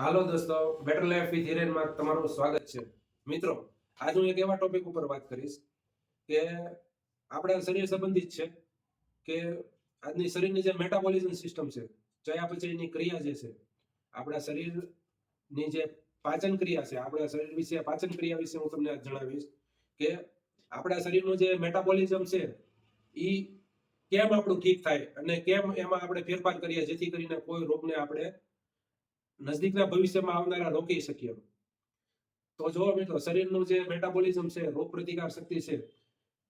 હાલો દોસ્તો better life with હિરેનમાં તમારું સ્વાગત છે. મિત્રો, આજ હું એક એવા ટોપિક ઉપર વાત કરીશ કે આપણા શરીર સંબંધિત છે કે આજની શરીરની જે મેટાબોલિઝમ સિસ્ટમ છે ચયાપચયની ક્રિયા જે છે, આપણા શરીરની જે પાચન ક્રિયા છે, આપણા શરીર વિશે, પાચન ક્રિયા વિશે હું તમને જણાવીશ કે આપણા શરીરનું જે મેટાબોલિઝમ છે એ કેમ આપણું ઠીક થાય અને કેમ એમાં આપણે ફેરફાર કરીએ જેથી કરીને કોઈ રોગને આપણે નજદીકના ભવિષ્યમાં આવનારા રોકી શકીએ તો જો મિત્રો, શરીરનું જે મેટાબોલિઝમ છે, રોગ પ્રતિકાર શક્તિ છે,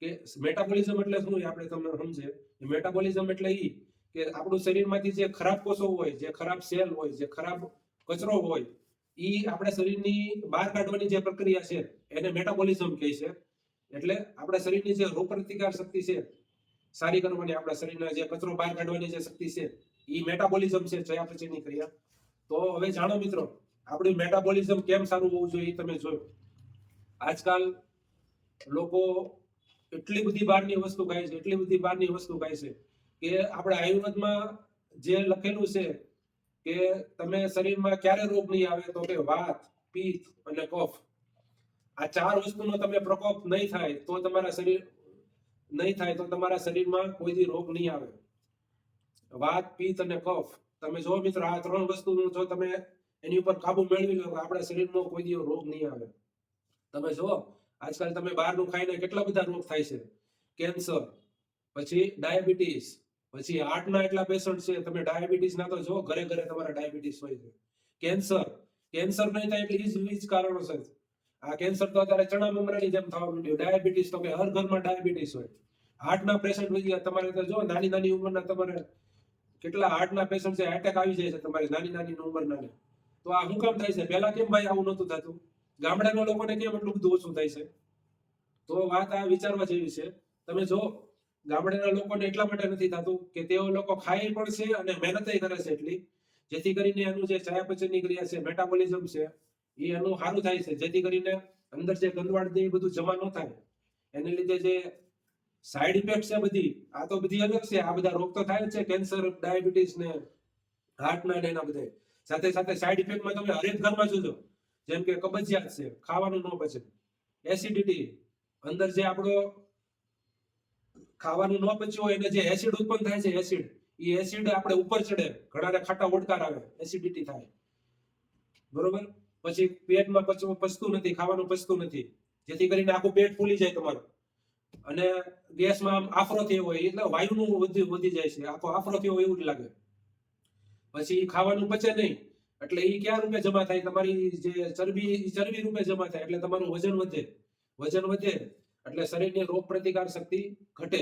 કે મેટાબોલિઝમ એટલે શું આપણે તમને સમજે? મેટાબોલિઝમ એટલે એ કે આપણું શરીરમાંથી જે ખરાબ કોષો હોય, જે ખરાબ સેલ હોય, જે ખરાબ કચરો હોય એ આપણા શરીરની બહાર કાઢવાની જે પ્રક્રિયા છે, એને મેટાબોલિઝમ કહે છે. એટલે આપણા શરીરની જે રોગ પ્રતિકાર શક્તિ છે, સારી કરવાની આપણા શરીરના જે કચરો બહાર કાઢવાની જે શક્તિ છે એ મેટાબોલિઝમ છે, ચયાપચયની ક્રિયા. તો હવે જાણો મિત્રો, આપણું મેટાબોલિઝમ કેમ સારું હોવું જોઈએ તમે જોયું. આજકાલ લોકો એટલી બધી બહારની વસ્તુ ખાય છે, એટલી બધી બહારની વસ્તુ ખાય છે કે આપણે આયુર્વેદમાં જે લખેલું છે કે તમે શરીરમાં ક્યારે રોગ નહીં આવે તો કે વાત પિત્ત અને કફ. આ ચાર વસ્તુનો તમે પ્રકોપ નહીં થાય તો તમારા શરીર, નહીં થાય તો તમારા શરીરમાં કોઈ દી રોગ નહીં આવે. વાત પિત્ત અને કફ. તમે જો મિત્રો, આ ત્રણ વસ્તુ જો તમે એની ઉપર કાબુ મેળવી લો આપણા શરીરમાં કોઈ દિવસ રોગ નહીં આવે. તમે જો, આજકાલ તમે બહારનું ખાઈને કેટલા બધા રોગ થાય છે? કેન્સર, પછી ડાયાબિટીસ, પછી હાર્ટના એટલા પેશન્ટ છે, તમે ડાયાબિટીસ ના તો જો, ઘરે ઘરે તમારા ડાયાબિટીસ હોય છે. કેન્સર કેન્સર નહીં થાય એટલે જ કારણો છે. આ કેન્સર તો અત્યારે ચણા મમરાની જેમ થવા માંડ્યું. ડાયાબિટીસ તો કે હર ઘરમાં ડાયાબિટીસ હોય. હાર્ટના પેશન્ટ વધી ગયા તમારે તો જો નાની નાની ઉંમરના તમારે કેટલા હાર્ટના પેશન્ટ છે એટેક આવી જાય છે તમારી નાની નાની ઉંમરના તો આ શું કામ થાય છે? પહેલા કેમ ભાઈ આવું નહોતું થતું? ગામડાના લોકોને કેમ એટલું બધું ઓછું થાય છે? તો વાત આ વિચારવા જેવી છે. તમે જો, ગામડાના લોકોને એટલા માટે નથી થતું કે તેઓ લોકો ખાય પણ છે અને મહેનત કરે છે એટલી. જેથી કરીને એનું જે ચયાપચયની ક્રિયા છે મેટાબોલિઝમ છે, એ એનું સારું થાય છે. જેથી કરીને અંદર જે ગંદવાડ એ બધું જમા ન થાય. એને લીધે જે સાઈડ ઇફેક્ટ છે બધી. આ તો બધી અલગ છે. આ બધા રોગ તો થાય જ છે. કેન્સર ડાયાબિટીસ ને હાર્ટના ને એના બધા. સાથે સાથે સાઈડ ઇફેક્ટમાં તમે હરેક ઘરમાં જોજો. જેમ કે કબજિયાત છે, ખાવાનું ન પચે. એસિડિટી અંદર જે આપણો ખાવાનું ન પચ્યું હોય એને જે એસિડ ઉત્પન્ન થાય છે એસિડ એ એસિડ આપણે ઉપર ચડે. ઘણાને ખાટા ઓડકાર આવે. એસિડિટી થાય. બરોબર? પછી પેટમાં પચવું, પચતું નથી, ખાવાનું પચતું નથી. જેથી કરીને આખું પેટ ફૂલી જાય તમારું. અને ગેસમાં આફરો થયો હોય, એટલે વાયુનું વધી વધી જાય છે. આખો આફરો થયો હોય એવું જ લાગે. પછી ખાવાનું પચે નહીં. એટલે એ ક્યાં રૂપે જમા થાય? તમારી જે ચરબી ચરબી રૂપે જમા થાય, એટલે તમારું વજન વધે. વજન વધે, એટલે શરીરની રોગ પ્રતિકાર શક્તિ ઘટે.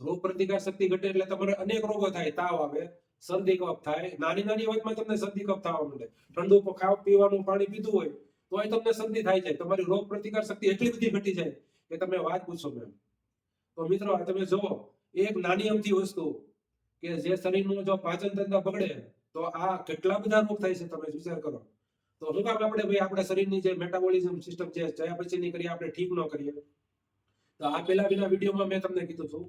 રોગ પ્રતિકાર શક્તિ ઘટે એટલે તમારે અનેક રોગો થાય. તાવ આવે, શરદી કફ થાય. નાની નાની વાતમાં તમને શરદી કફ થવા માંડે. ઠંડુ ખાવા પીવાનું પાણી પીધું હોય, તોય તમને શરદી થાય છે. તમારી રોગ પ્રતિકાર શક્તિ એટલી બધી ઘટી જાય કે તમે વાત પૂછો, મેમ. તો મિત્રો તમે જુઓ, એક નાની અમથી વસ્તુ કે જે શરીરનું જો પાચન તંત્ર બગડે, તો આ કેટલા બધા રોગ થાય છે તમે વિચાર કરો. તો શું કામ આપણે ભાઈ, આપણા શરીરની જે મેટાબોલિઝમ સિસ્ટમ છે, જયા પછીની કરીએ, આપણે ઠીક ન કરીએ. તો આ પેલા વિના વિડીયોમાં મેં તમને કીધું હતું,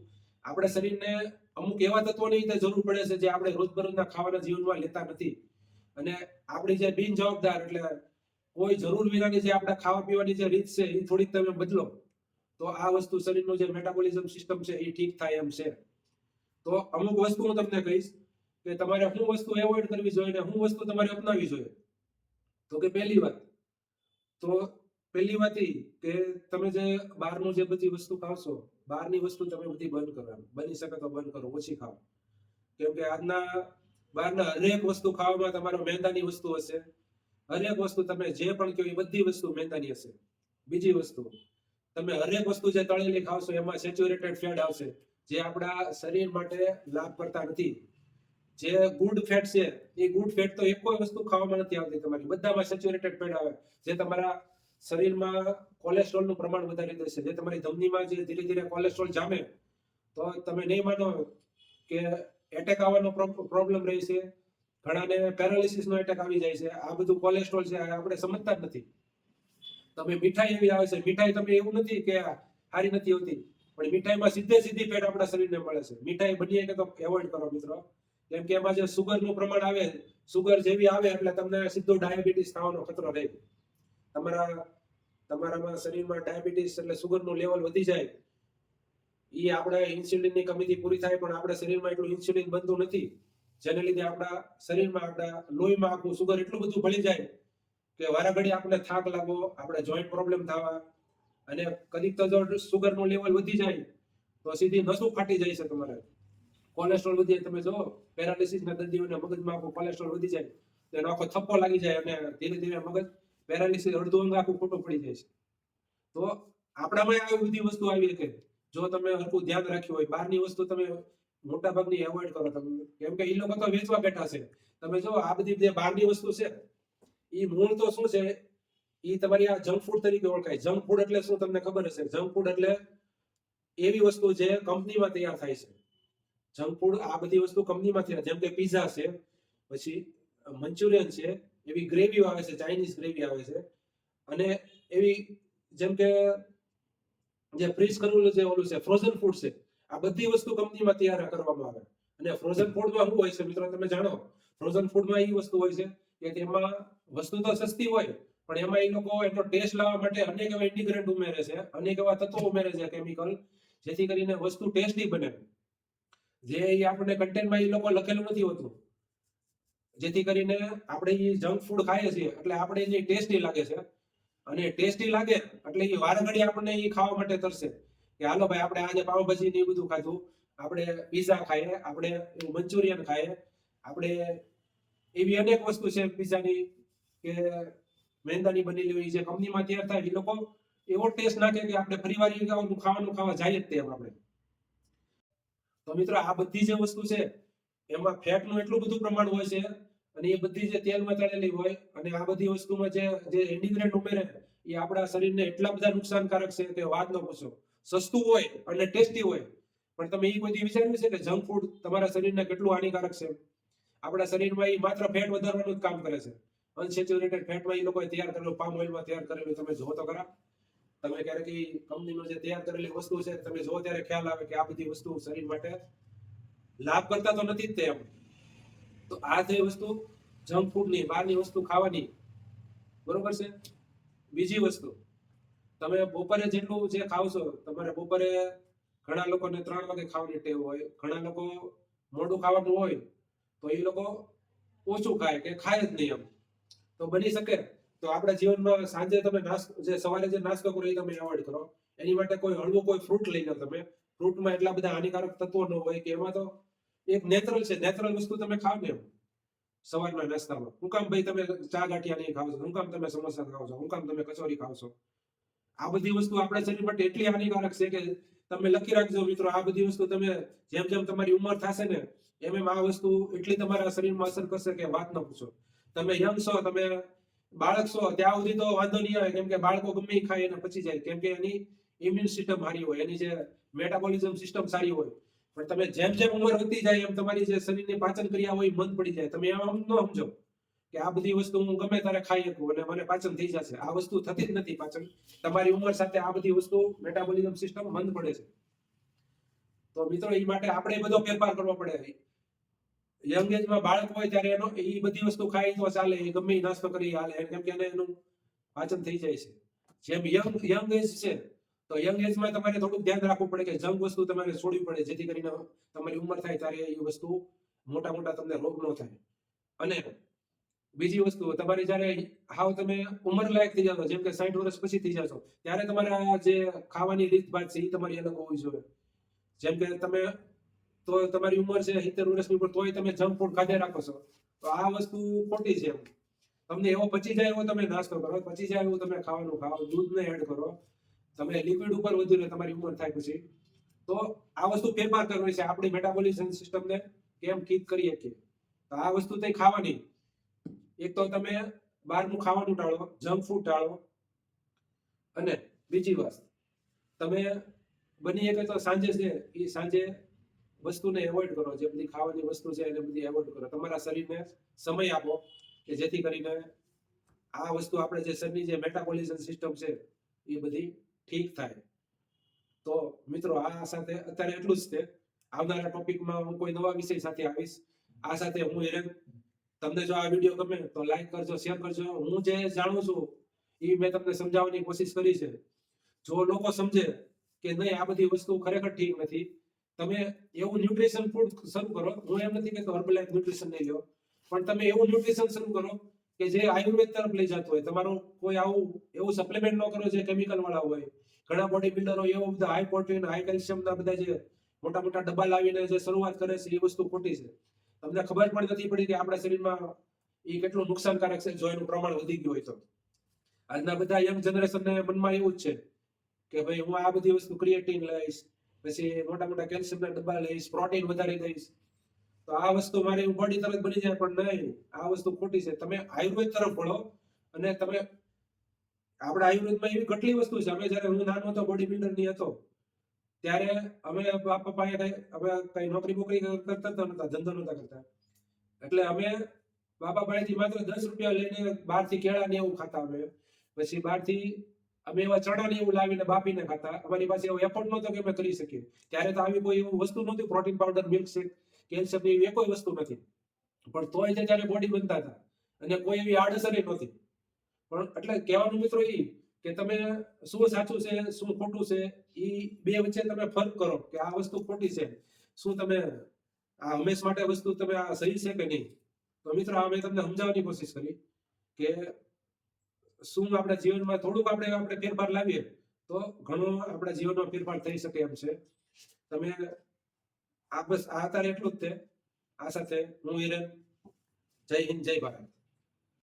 આપણા શરીરને અમુક એવા તત્વોની રીતે જરૂર પડે છે જે આપણે રોજબરોજના ખાવાના જીવનમાં લેતા નથી. અને આપણી જે બિન જવાબદાર એટલે કોઈ જરૂર વિનાની જે આપણે ખાવા પીવાની જે રીત છે, એ થોડીક તમે બદલો. તો આ વસ્તુ શરીરનું જે મેટાબોલિઝમ સિસ્ટમ છે એ ઠીક થાય એમ છે. તો અમુક વસ્તુ હું તમને કહીશ કે તમારે શું વસ્તુ એવોઇડ કરવી જોઈએ અને શું વસ્તુ તમારે અપનાવી જોઈએ. તો કે પહેલી વાત, તો પહેલી વાત એ કે તમે જે બહારનું જે બધી વસ્તુ ખાવશો, બહારની વસ્તુ તમે બધી બંધ કરવાની. બની શકે તો બંધ કરો, ઓછી ખાઓ. કેમ કે આજના બહારના હરેક વસ્તુ ખાવામાં તમારો મેંદાની વસ્તુ હશે. હરેક વસ્તુ તમે જે પણ કહો એ બધી વસ્તુ મેંદાની હશે. બીજી વસ્તુ તમે હરેક વસ્તુ જે તળેલી ખાવશો, એમાં સેચ્યુરેટેડ ફેટ આવશે. જે આપણા શરીર માટે લાભ કરતા નથી. જે ગુડ ફેટ છે, એ ગુડ ફેટ તો એક કોઈ વસ્તુ ખાવામાં નથી આવતી તમારી. બધામાં સેચ્યુરેટેડ ફેટ આવે. જે તમારા શરીરમાં કોલેસ્ટ્રોલનું પ્રમાણ વધારી દેશે જે તમારી ધમનીમાં જે ધીરે ધીરે કોલેસ્ટ્રોલ જામે, તો તમે નહીં માનો કે એટેક આવવાનો પ્રોબ્લેમ રહે છે. ઘણાને પેરાલિસિસ નો એટેક આવી જાય છે. આ બધું કોલેસ્ટ્રોલ છે આપણે સમજતા જ નથી. તમે મીઠાઈ એવી આવે છે. મીઠાઈ તમે એવું નથી કે સારી નથી હોતી. પણ મીઠાઈમાં સીધે સીધી પેટ આપણા શરીરને મળે છે. મીઠાઈ બનીએ કે તો એવોઇડ કરો મિત્રો. કેમ કે એમાં જે સુગરનું પ્રમાણ આવે સુગર જેવી આવે એટલે તમને સીધો ડાયાબિટીસ થવાનો ખતરો રહે. તમારા, તમારામાં શરીરમાં ડાયાબિટીસ એટલે સુગરનું લેવલ વધી જાય. એ આપણે ઇન્સ્યુલિનની કમીથી પૂરી થાય, પણ આપણા શરીરમાં એટલું ઇન્સ્યુલિન બનતું નથી. જેને લીધે આપણા શરીરમાં આપણા લોહીમાં આપણું સુગર એટલું બધું ભળી જાય કે વારાઘડી આપણે થાક લાગો આપણે જોઈન્ટ પ્રોબ્લેમ થવા અને કદીક તો જો સુગરનું લેવલ વધી જાય, તો સીધી નસું ફાટી જાય છે તમારે. કોલેસ્ટ્રોલ વધી જાય, તમે જો પેરાલિસિસના દર્દીઓને મગજમાં આખું કોલેસ્ટ્રોલ વધી જાય, તો એનો આખો થપ્પો લાગી જાય અને ધીરે ધીરે મગજ પેરાલિસિસ અડધું અંગ આખું ખોટું પડી જાય છે. તો આપણામાં આવી બધી વસ્તુ આવી કે જો તમે હરખું ધ્યાન રાખ્યું હોય, બહારની વસ્તુ તમે મોટા ભાગની એવોઇડ કરો તમે. કેમ કે એ લોકો તો વેચવા બેઠા છે. તમે જો આ બધી જે બહારની વસ્તુ છે એ મૂળ તો શું છે? એ તમારી આ જંક ફૂડ તરીકે ઓળખાય. જંક ફૂડ એટલે શું તમને ખબર હશે? જંક ફૂડ એટલે એવી વસ્તુ જે કંપનીમાં તૈયાર થાય છે. જંક ફૂડ આ બધી વસ્તુ કંપનીમાં તૈયાર જેમ કે પીઝા છે, પછી મંચુરિયન છે, એવી ગ્રેવી આવે છે ચાઇનીઝ ગ્રેવી આવે છે. અને એવી જેમ કે જે ફ્રીઝ કરેલું જે ઓલું છે ફ્રોઝન ફૂડ છે, આ બધી વસ્તુ કંપનીમાં તૈયાર કરવામાં આવે. અને ફ્રોઝન ફૂડમાં શું હોય છે? મિત્રો, તમે જાણો? ફ્રોઝન ફૂડમાં એ વસ્તુ હોય છે. કે તેમાં વસ્તુ તો સસ્તી હોય, પણ એમાં એ લોકો એનો ટેસ્ટ લાવવા માટે અનેક એવા ઇન્ટિગ્રન્ટ ઉમેરે છે, અનેક એવા તત્વો ઉમેરે છે કેમિકલ જેથી કરીને વસ્તુ ટેસ્ટી બને. જે એ આપણને કન્ટેન્ટમાં એ લોકો લખેલું નથી હોતું. જેથી કરીને આપણે એ જંક ફૂડ ખાઈએ છીએ, એટલે આપણે એને ટેસ્ટી લાગે છે. અને ટેસ્ટી લાગે, એટલે એ વારઘડી આપણને એ ખાવા માટે તરશે કે હાલો ભાઈ, આપણે આજે પાવભાજી ને એ બધું ખાધું. આપણે પીઝા ખાઈએ, આપણે મંચુરિયન ખાઈએ. આપણે એવી અનેક વસ્તુ છે પીઝાની કે મેંદાની બનેલી હોય જે કંપનીમાં તૈયાર થાય, એ લોકો એવો ટેસ્ટ નાખે કે આપણે ફરી વાર ખાવાનું ખાવાનું ખાવા જાય જ તેમ આપણે. તો મિત્રો, આ બધી જે વસ્તુ છે, એમાં ફેટનું એટલું બધું પ્રમાણ હોય છે અને એ બધી જે તેલમાં તળેલી હોય અને આ બધી વસ્તુમાં જે જે ઇન્ડિગ્રેન્ટ ઉમેરે, એ આપણા શરીરને એટલા બધા નુકસાનકારક છે કે વાત ન પૂછો. સસ્તું હોય અને ટેસ્ટી હોય. પણ તમે એ બધી વિચાર્યું છે કે જંક ફૂડ તમારા શરીરને કેટલું હાનિકારક છે? આપણા શરીરમાં એ માત્ર ફેટ વધારવાનું જ કામ કરે છે. અનસેચ્યુરેટેડ ફેટમાં એ લોકોએ તૈયાર કરેલું પામ ઓઇલમાં તૈયાર કરેલું, તમે જુઓ તો ખરા. તમે ક્યારેક એ કંપનીનો જે તૈયાર કરેલી વસ્તુ છે, તમે જુઓ ત્યારે ખ્યાલ આવે કે આ બધી વસ્તુ શરીર માટે લાભ કરતા તો નથી જ તે એમ. તો આ જે વસ્તુ જંક ફૂડની બહારની વસ્તુ ખાવાની, બરોબર છે? બીજી વસ્તુ, તમે બપોરે જેટલું જે ખાવ છો, તમારે બપોરે ઘણા લોકોને ત્રણ વાગે ખાવાની ટેવ હોય, ઘણા લોકો મોડું ખાવાનું હોય તો એ લોકો ઓછું ખાય કે ખાય જ નહીં એમ. તો બની શકે. તો આપણા જીવનમાં સાંજે તમે નાસ્તો, જે સવારે જે નાસ્તો કરો એ તમે એવોઇડ કરો. એની માટે કોઈ હળવું કોઈ ફ્રૂટ લઈ તમે. ફ્રૂટમાં એટલા બધા હાનિકારક તત્વો ન હોય કે એમાં તો એક નેચરલ છે. નેચરલ વસ્તુ તમે ખાવ ને સવારના નાસ્તામાં. હું કામ ભાઈ તમે ચા ગાંઠિયા નહીં ખાવ છો. હું કામ તમે સમોસા ખાવ છો. હું કામ તમે કચોરી ખાવ છો. આ બધી વસ્તુ આપણા શરીર માટે એટલી હાનિકારક છે કે તમે લખી રાખજો મિત્રો, આ બધી વસ્તુ તમે જેમ જેમ તમારી ઉંમર થશે ને, એમ એમ આ વસ્તુ એટલી તમારા શરીરમાં અસર કરશે કે વાત ન પૂછો. તમે યંગ છો, તમે બાળક છો, ત્યાં સુધી તો વાંધો નહીં આવે, કેમ કે બાળકો ગમે ખાય એને પચી જાય. કેમ કે એની ઇમ્યુન સિસ્ટમ સારી હોય, એની જે મેટાબોલિઝમ સિસ્ટમ સારી હોય. પણ તમે જેમ જેમ ઉંમર વધતી જાય, એમ તમારી જે શરીરની પાચન ક્રિયા હોય મંદ પડી જાય. તમે એમ ન સમજો. કે આ બધી વસ્તુ હું ગમે ત્યારે ખાઈ શકું અને મને પાચન થઈ જશે. આ વસ્તુ થતી જ નથી પાચન. તમારી ઉંમર સાથે આ બધી વસ્તુ મેટાબોલિઝમ સિસ્ટમ મંદ પડે છે. તો મિત્રો એ માટે આપણે બધો ફેરફાર કરવો પડે. યંગ એજમાં બાળક હોય ત્યારે એનો એ બધી વસ્તુ ખાય તો ચાલે, એ ગમે નાસ્તો કરી હાલે કેમ કે એને પાચન થઈ જાય છે. જેમ યંગ યંગ એજ છે, તો યંગ એજમાં તમારે થોડુંક ધ્યાન રાખવું પડે કે જંગ વસ્તુ તમારે છોડવી પડે. જેથી કરીને તમારી ઉંમર થાય ત્યારે એ વસ્તુ મોટા મોટા તમને રોગ ન થાય. અને બીજી વસ્તુ, તમારી જ્યારે હાવ તમે ઉંમર લાયક થઈ જાવ જેમ કે સાઠ વર્ષ પછી થઈ જાશો ત્યારે તમારે આ જે ખાવાની રીત ભાત છે, એ તમારી અલગ હોવી જોઈએ. જેમ કે તમે, તો તમારી ઉંમર છે સિત્તેર વર્ષની ઉપર, તોય તમે જંક ફૂડ ખાધે રાખો છો. તો આ વસ્તુ ખોટી છે તમને એવો પચી જાય એવો તમે નાસ્તો કરો, પચી જાય એવું તમે ખાવાનું ખાઓ, દૂધને એડ કરો. તમે લિક્વિડ ઉપર વધુ ને તમારી ઉંમર થાય પછી. તો આ વસ્તુ ફેરફાર કરવી છે આપણી મેટાબોલિઝમ સિસ્ટમને કેમ ઠીક કરી શકીએ? તો આ વસ્તુ તે ખાવાની. એક તો તમે બહારનું ખાવાનું ટાળો, જંક ફૂડ ટાળો. અને બીજી વાત, તમે બની શકે તો સાંજે છે, એ સાંજે વસ્તુને એવોઇડ કરો, જે બધી ખાવાની વસ્તુ છે એને બધી એવોઇડ કરો. તમારા શરીરને સમય આપો કે જેથી કરીને આ વસ્તુ આપણે જે શરીરની જે મેટાબોલિઝમ સિસ્ટમ છે, એ બધી ઠીક થાય. તો મિત્રો, આ સાથે અત્યારે એટલું જ છે. આવનારા ટોપિકમાં હું કોઈ નવા વિષય સાથે આવીશ. આ સાથે હું હિરેન તમને જો આ વીડિયો ગમે તો લાઈક કરજો શેર કરજો. હું જે જાણું છું, એ મેં તમને સમજાવવાની કોશિશ કરી છે. જો લોકો સમજે કે નહીં, આ બધી વસ્તુ ખરેખર ઠીક નથી, તમે એવું ન્યુટ્રિશન ફૂડ શરૂ કરો. હું એમ નથી કહેતો હર્બલાઇફ ન્યુટ્રિશન નહીં લો, પણ તમે એવું ન્યુટ્રિશન શરૂ કરો કે જે આયુર્વેદ તરફ લઈ જતું હોય. તમારું કોઈ આવું, એવું સપ્લિમેન્ટ ન કરો જે કેમિકલ વાળા હોય. ઘણા બોડી બિલ્ડરો એવો બધા હાઈ પ્રોટીન હાઈ કેલ્શિયમ ના બધા જે મોટા મોટા ડબ્બા લાવીને જે શરૂઆત કરે છે, એ વસ્તુ ખોટી છે. તમને ખબર પણ નથી પડી કે આપણા શરીરમાં એ કેટલું નુકસાનકારક છે, જો એનું પ્રમાણ વધી ગયું હોય તો. આજના બધા યંગ જનરેશનને મનમાં એવું જ છે કે ભાઈ હું આ બધી વસ્તુ ક્રિએટિન લઈશ, પછી મોટા મોટા કેલ્શિયમના ડબ્બા લઈશ પ્રોટીન વધારી દઈશ. તો આ વસ્તુ મારી બોડી તરત બની જાય, પણ નહીં, આ વસ્તુ ખોટી છે. તમે આયુર્વેદ તરફ વળો અને તમે, આપણા આયુર્વેદમાં એવી કેટલી વસ્તુ છે. અમે જ્યારે હું નાનો હતો બોડી બિલ્ડરની હતો ત્યારે અમે બાપ પપ્પાએ કઈ, અમે કઈ નોકરી બોકરી કરતા નતા, ધંધો નતા કરતા. એટલે અમે બાપા પાસેથી માત્ર દસ રૂપિયા લઈને બહારથી કેળા ને એવું ખાતા અમે. પછી બહારથી અમે એવા ચણા ને એવું લાવીને બાપીને ખાતા. અમારી પાસે એવો એફર્ટ નહોતો કે અમે કરી શકીએ. ત્યારે તો આવી કોઈ એવું વસ્તુ નહોતી protein powder milk shake calcium એવી કોઈ વસ્તુ નથી. પણ તોય તે ત્યારે બોડી બનતા હતા. અને કોઈ એવી આડઅસર નહોતી. પણ એટલે કહેવાનું મિત્રો એ કે તમે શું સાચું છે, શું ખોટું છે એ બે વચ્ચે તમે ફર્ક કરો કે આ વસ્તુ ખોટી છે. શું તમે આ હંમેશ માટે વસ્તુ તમે આ સહી છે કે નહીં? તો મિત્રો, આ મેં તમને સમજાવવાની કોશિશ કરી કે શું આપણા જીવનમાં થોડુંક આપણે આપણે ફેરફાર લાવીએ, તો ઘણો આપણા જીવનમાં ફેરફાર થઈ શકે એમ છે. તમે આ બસ, આ અત્યારે એટલું જ છે. આ સાથે હું હિરેન. જય હિન્દ, જય ભારત.